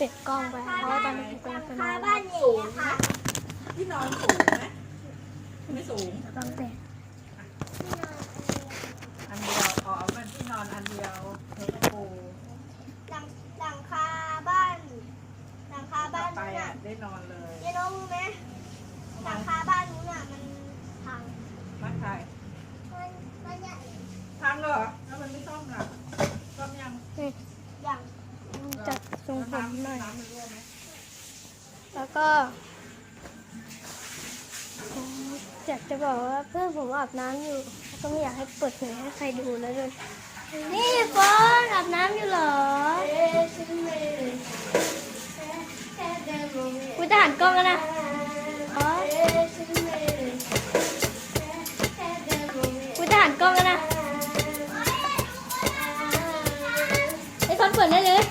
ปิดกล้องไป เพราะว่าตอนนี้ผมกำลังจะนคาอนบ้านใหญ่นะที่นอนสูงไหมไม่สูงต้อนแต่นอันเดียวอ๋อเอามันที่นอนอันเดียวเทปปูหลังหลังคาบ้านหลังคาบ้านไปนู้นอะได้นอนเลยเจ๊น้องรู้ไหมหลังคาบ้านนู้นอะมันพังบ้านใครมันมันใหญ่ทำเหรอแล้วมันไม่ซ่อมหรอซ่อมยัง นี่ อย่าง จัดทรงผมหน่อย แล้วก็ผมอยากจะบอกว่าเพื่อนผมอาบน้ำอยู่แล้วก็ไม่อยากให้เปิดเผยให้ใครดูแล้วด้วยนี่ฟอนอาบน้ำอยู่เหรอกูจะหันกล้องแล้วนะกูจะหันกล้องแล้วนะไอ้ฟอนเปิดได้เลย